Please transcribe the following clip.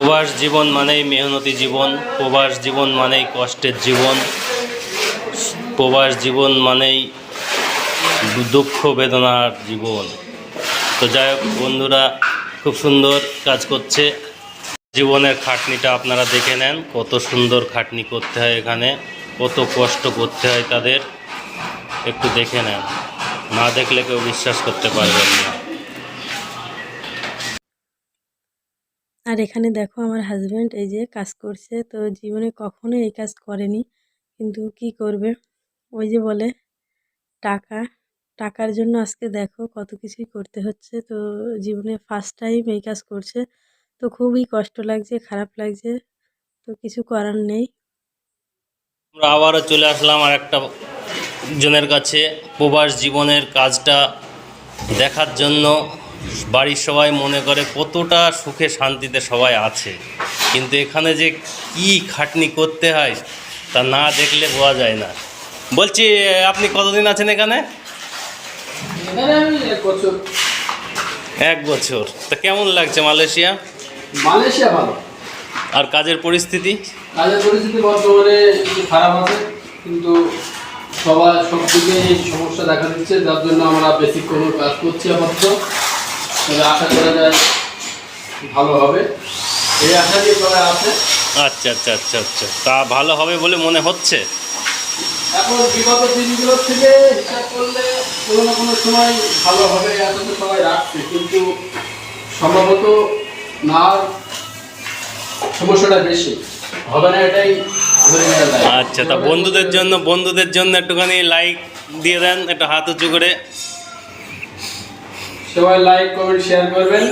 প্রবাস জীবন মানেই মেহনতি জীবন, প্রবাস জীবন মানেই কষ্টের জীবন, প্রবাস জীবন মানেই দুঃখ বেদনার জীবন। তো যাই হোক, বন্ধুরা, খুব সুন্দর কাজ করছে। জীবনের খাটনিটা আপনারা দেখে নেন, কত সুন্দর খাটনি করতে হয় এখানে, কত কষ্ট করতে হয় তাদের, একটু দেখে নেন। না দেখলে কেউ বিশ্বাস করতে পারবেন না। আর এখানে দেখো আমার হাজব্যান্ড এই যে কাজ করছে, তো জীবনে কখনো এই কাজ করেনি। কিন্তু কি করবে? ওই যে বলে, টাকা, টাকার জন্য আজকে দেখো কত কিছুই করতে হচ্ছে। তো জীবনে ফার্স্ট টাইম এই কাজ করছে, তো খুবই কষ্ট লাগছে, খারাপ লাগছে, তো কিছু করার নেই। আমরা আবারও চলে আসলাম আর একটা জনের কাছে। প্রবাস জীবনের কাজটা দেখার জন্য বাড়ির সবাই মনে করে কতটা সুখে শান্তিতে সবাই আছে। কিন্তু এখানে যে কি খাটনি করতে হয় তা না দেখলে বোঝা যায় না। বলছি আপনি কতদিন আছেন এখানে? এক বছর। তা কেমন লাগছে মালয়েশিয়া? মালয়েশিয়া ভালো। আর কাজের পরিস্থিতি? কাজের পরিস্থিতি বর্তমানে খারাপ আছে কিন্তু সবার সব দিকে সমস্যা দেখা দিচ্ছে যার জন্য আমরা বেসিক কোনো কাজ করছি আপাতত। তবে আশা করা যায় ভালো হবে। এই আশা নিয়ে সবাই আছে। আচ্ছা আচ্ছা আচ্ছা আচ্ছা। তা ভালো হবে বলে মনে হচ্ছে? এখন বিগত দিনগুলোর থেকে হিসাব করলে কোনো না কোনো সময় ভালো হবে এত তো সবাই রাখছে। কিন্তু সম্ভবত না সমস্যাটা বেশি। হবে না এটাই আচ্ছা তা বন্ধুদের জন্য বন্ধুদের জন্য একটুখানি লাইক দিয়ে দেন একটু হাত উঁচু করে। সবাই লাইক কমেন্ট শেয়ার করবেন।